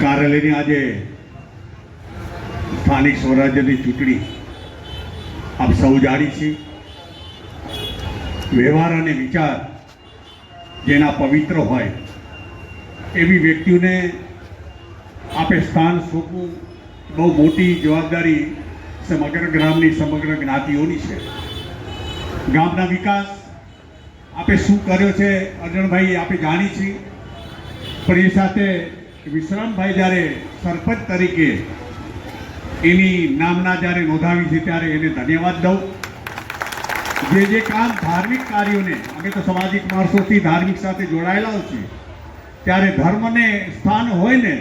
કાર્યાલયની આજે સ્થાનિક સ્વરાજ્યની ચૂંટણી આપ સૌ જાણી છે વ્યવહાર અને વિચાર જેના પવિત્ર હોય એવી વ્યક્તિઓને આપે સ્થાન સોંપવું બહુ મોટી જવાબદારી સમગ્ર ગ્રામની સમગ્ર જ્ઞાતિઓની છે. ગામના વિકાસ આપે શું કર્યો છે અર્જણભાઈ આપે જાણી છીએ પણ એ સાથે વિશ્રામભાઈ જ્યારે સરપંચ તરીકે એની નામના જ્યારે નોંધાવી છે ત્યારે એને ધન્યવાદ દઉં. જે જે કામ ધાર્મિક કાર્યોને, અમે તો સામાજિક માણસોથી ધાર્મિક સાથે જોડાયેલા છીએ, ત્યારે ધર્મને સ્થાન હોય ને,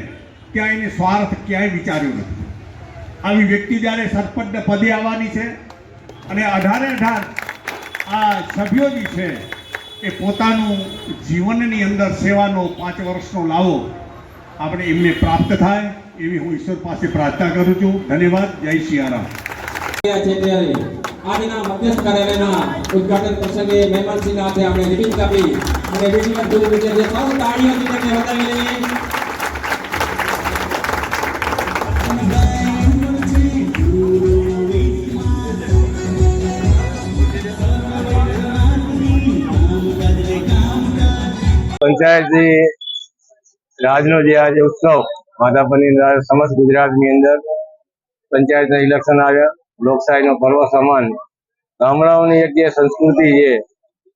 ત્યાં એને સ્વાર્થ ક્યાંય વિચાર્યો નથી. આવી વ્યક્તિ જ્યારે સરપંચને પદે આવવાની છે અને અઢારે અઢાર આ સભ્યો જે છે, એ પોતાનું જીવનની અંદર સેવાનો પાંચ વર્ષનો લાવો આપણે એમને પ્રાપ્ત થાય એવી હું ઈશ્વર પાસે પ્રાર્થના કરું છું. ધન્યવાદ. જય સિયારામ આજના મધ્યસ્થ કાર્યાલયના ઉદઘાટન પ્રસંગે મહેમાનસિંહ હાથે આપણે રિબિન કાપી અને વિધિવત ગુરુ વિજય જે સૌ તાળીઓથી તેમને બતાવી લઈએ. પંચાયતી રાજનો જે આજે ઉત્સવ માધાપરની સમસ્ત ગુજરાતની અંદર પંચાયત ઇલેક્શન આવ્યા. લોકશાહીનો પર્વ સમાન. ગામડાઓની એક જે સંસ્કૃતિ છે,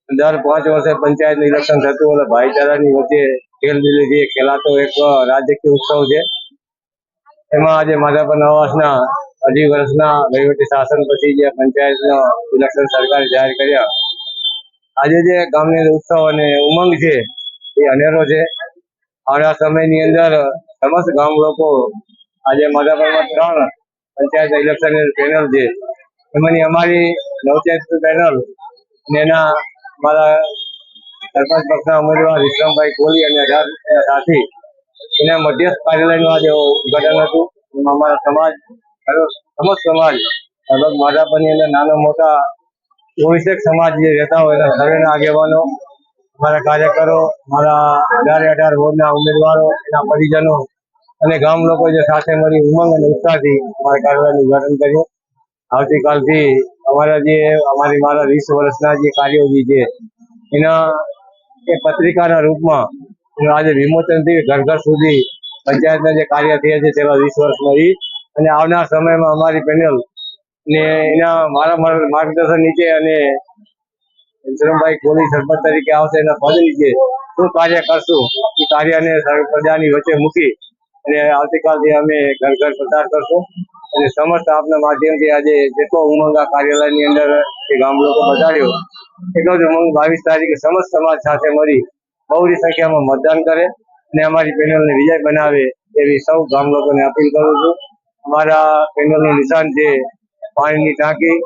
દર પાંચ વર્ષે પંચાયતનું ઇલેક્શન થતું એટલે ભાઈચારાની વચ્ચે ખેલદિલીથી ખેલાતો એક રાજકીય ઉત્સવ છે. એમાં આજે માધાપર નવાસના અઢી વર્ષના વહીવટી શાસન પછી જે પંચાયતનો ઇલેક્શન સરકારે જાહેર કર્યા. આજે જે ગામની ઉત્સવ અને ઉમંગ છે, એ અનેરો છે. આવનારા સમયની અંદર સમસ્ત ગામ લોકો આજે માધાપરમાં ત્રણ પંચાયત ઇલેક્શન પેનલ છે. એમાંની અમારી નવચેત પેનલ એના મારા સરપંચ પક્ષના ઉમેદવાર વિક્રમભાઈ કોહલી અને સાથી. એના મધ્યસ્થ કાર્યાલયનું આજે ઉદઘાટન હતું. એમાં અમારા સમાજ સમસ્ત સમાજ, લગભગ માધાપરની અંદર નાના મોટા ચોવીસેક સમાજ જે રહેતા હોય એના સર્વેના આગેવાનો મારા કાર્યકરો, મારા અઢારે અઢાર વોર્ડના ઉમેદવારો, એના પરિજનો અને ગામ લોકો જે સાથે મળી ઉમંગ અને ઉત્સાહથી અમારા કાર્યાલયનું ઉદ્ઘાટન કર્યું. આવતીકાલથી અમારા જે અમારી મારા વીસ વર્ષના જે કાર્યો છે, એના એ પત્રિકાના રૂપમાં આજે વિમોચનથી ઘર ઘર સુધી પંચાયતના જે કાર્ય થયા છે તેવા વીસ વર્ષમાં એ અને આવનાર સમયમાં અમારી પેનલ ને એના મારા માર્ગદર્શન નીચે અને વિક્રમભાઈ કોહલી સરપંચ તરીકે આવશે એના પદ નીચે શું કાર્ય કરશું? એ કાર્યને પ્રજાની વચ્ચે મૂકી અને આવતીકાલથી અમે ઘર ઘર પ્રચાર કરશું. અને સમસ્ત આપના માધ્યમથી આજે જેટલો ઉમંગ આ કાર્યાલયની અંદર એ ગામ લોકો બતાડ્યો એટલો જ ઉમંગ બાવીસ તારીખે સમસ્ત સમાજ સાથે મળી બહુની સંખ્યામાં મતદાન કરે અને અમારી પેનલને વિજય બનાવે એવી સૌ ગામ લોકોને અપીલ કરું છું. અમારા પેનલનું નિશાન છે પાણીની ટાંકી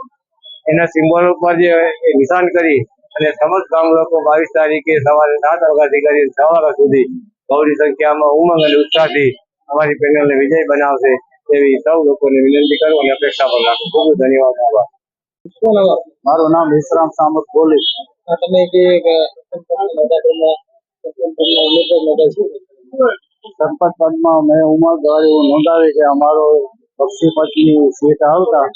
એના સિમ્બોલ ઉપર જે નિશાન કરી અને સમસ્ત ગામ લોકો બાવીસ તારીખે સવારે સાત વાગ્યાથી કરી છ વાગ્યા સુધી બહુની સંખ્યામાં ઉમંગ અને ઉત્સાહથી અમારી પેનલને વિજય બનાવશે એવી સૌ લોકોને વિનંતી કરું અને અપેક્ષા પણ રાખું. ખૂબ ખૂબ ધન્યવાદ આભાર. મારું નામ વિશ્રામ સામત બોલી તમે જે સરપંચ છે. પદમાં મેં ઉમેદવારી નોંધાવી કે અમારો પક્ષી પદની સીટ આવતા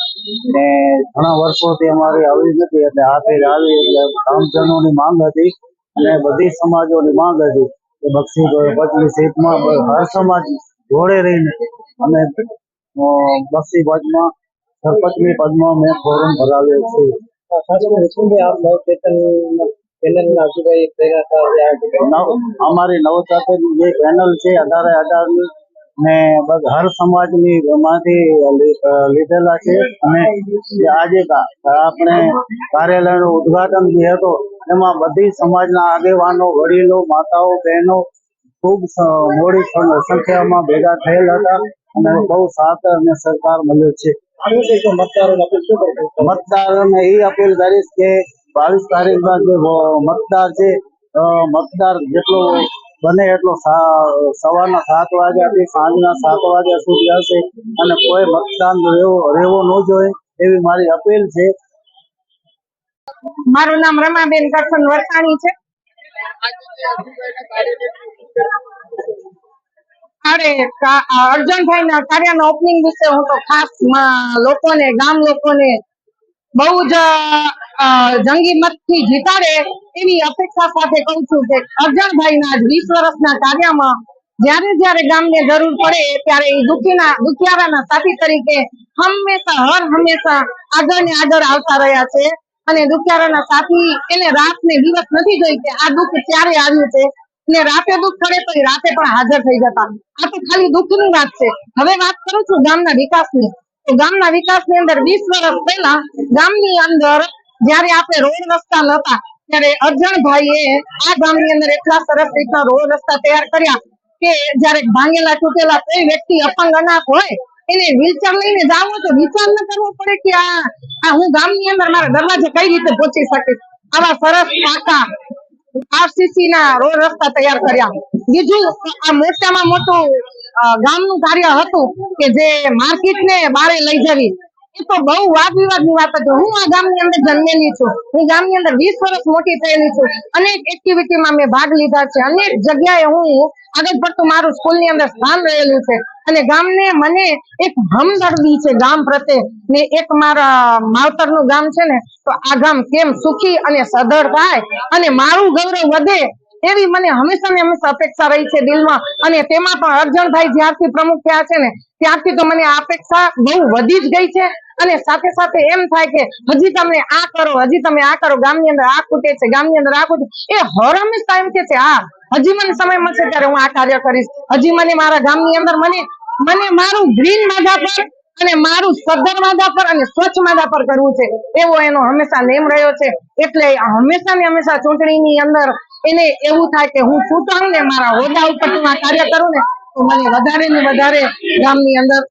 ને ઘણા વર્ષોથી અમારી આવી નથી એટલે હાથે જ આવી એટલે ગ્રામજનોની માંગ હતી અને બધી સમાજોની માંગ હતી કે બક્ષી પદની સીટમાં હર સમાજ જોડે રહીને અમે બક્ષી પદમાં સરપંચની પદમાં મેં ફોરમ ભરાવ્યો છે અમારી નવચાતની જે પેનલ છે અઢારે અઢારની ને હર સમાજની માંથી લીધેલા છે. અને આજે આપણે કાર્યાલયનું ઉદ્ઘાટન જે હતો, એમાં બધી સમાજના આગેવાનો, વડીલો, માતાઓ, બહેનો ખૂબ મોડી સંખ્યામાં ભેગા થયેલ હતા અને બહુ સાથ અને સહકાર મળ્યો છે. મતદારોને એ અપીલ કરીશ કે બાવીસ તારીખના જે મતદાર છે મતદાર જેટલો બને એટલો સવારના સાત વાગ્યાથી સાંજના સાત વાગ્યા સુધી હશે અને કોઈ મતદાન રહેવો ન જોઈએ એવી મારી અપીલ છે. મારું નામ રમાબેન કરશન વરસાણી છે. અરે આ અર્જણભાઈના કાર્યના ઓપનિંગ વિશે હું તો ખાસ લોકોને, ગામ લોકોને બહુ જ જંગી મતથી જીતાડે એવી અપેક્ષા સાથે કહું છું કે અર્જણભાઈના જ વીસ વર્ષના કાર્યમાં જ્યારે જ્યારે ગામને જરૂર પડે ત્યારે એ દુખીના, દુખિયારાના સાથી તરીકે હંમેશા, હર હંમેશા આગળ ને આગળ આવતા રહ્યા છે. અને દુખિયારાના સાથી એને રાત ને દિવસ નથી જોઈ કે આ દુઃખ ક્યારે આવ્યું છે. ને રાતે દુઃખ પડે તો રાતે પણ હાજર થઈ જતા. આ તો ખાલી દુઃખની વાત છે. હવે વાત કરું છું ગામના વિકાસની. ગામના વિકાસની અંદર વીસ વર્ષ પહેલા ગામની અંદર જ્યારે આપણે રોડ રસ્તા નહોતા ત્યારે અર્જણભાઈએ આ ગામની અંદર એટલા સરસ રીતના રોડ રસ્તા તૈયાર કર્યા કે જયારે ભાંગેલા તૂટેલા કોઈ વ્યક્તિ અપંગ અનાથ હોય, એને વ્હીલચેર લઈને જાવ તો વિચાર ન કરવો પડે કે આ હું ગામની અંદર મારા દરવાજે કઈ રીતે પહોંચી શકીશ? આવા સરસ પાકા આરસીસી ના રોડ રસ્તા તૈયાર કર્યા. બીજું, આ મોટામાં મોટું ગામનું કાર્ય હતું કે જે માર્કેટ ને બારે લઈ જવી. એ તો બહુ વાદ વિવાદની વાત હતી. હું આ ગામની અંદર જન્મેલી છું. હું ગામની અંદર વીસ વર્ષ મોટી થયેલી છું. અનેક એક્ટિવિટીમાં મેં ભાગ લીધા છે. અનેક જગ્યાએ હું આગળ પડતું મારું સ્કૂલની અંદર સ્થાન રહેલું છે. અને ગામને મને એક હમદર્દી છે ગામ પ્રત્યે. ને એક મારા માવતરનું ગામ છે ને, તો આ ગામ કેમ સુખી અને સધળ થાય અને મારું ગૌરવ વધે એવી મને હંમેશા ને હંમેશા અપેક્ષા રહી છે દિલમાં. અને તેમાં પણ અર્જણભાઈ જ્યારથી પ્રમુખ થયા છે ને, ત્યારથી તો મને આ અપેક્ષા બહુ વધી જ ગઈ છે. અને સાથે સાથે એમ થાય કે હજી તમે આ કરો, હજી તમે આ કરો, ગામની અંદર આ ખૂટે છે, ગામની અંદર આ ખૂટે એ હર હંમેશા એમ કે છે, હા, હજી મને સમય મળશે ત્યારે હું આ કાર્ય કરીશ. હજી મને મારા ગામની અંદર મને મને મારું ગ્રીન માધા પર અને મારું સદ્ધર માધા પર અને સ્વચ્છ માધા પર કરવું છે. એવો એનો હંમેશા નેમ રહ્યો છે. એટલે હંમેશા ને હંમેશા ચૂંટણીની અંદર એને એવું થાય કે હું ચૂંટાઉં ને મારા હોદ્દા ઉપર હું આ કાર્ય કરું ને, તો મને વધારે ને વધારે ગામની અંદર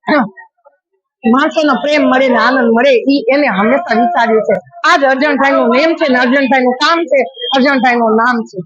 માણસોનો પ્રેમ મળે ને આનંદ મળે, ઈ એને હંમેશા વિચાર્યું છે આજ અર્જન અર્જણભાઈ નું નેમ છે ને અર્જણભાઈ નું કામ છે અર્જણભાઈ નું નામ છે.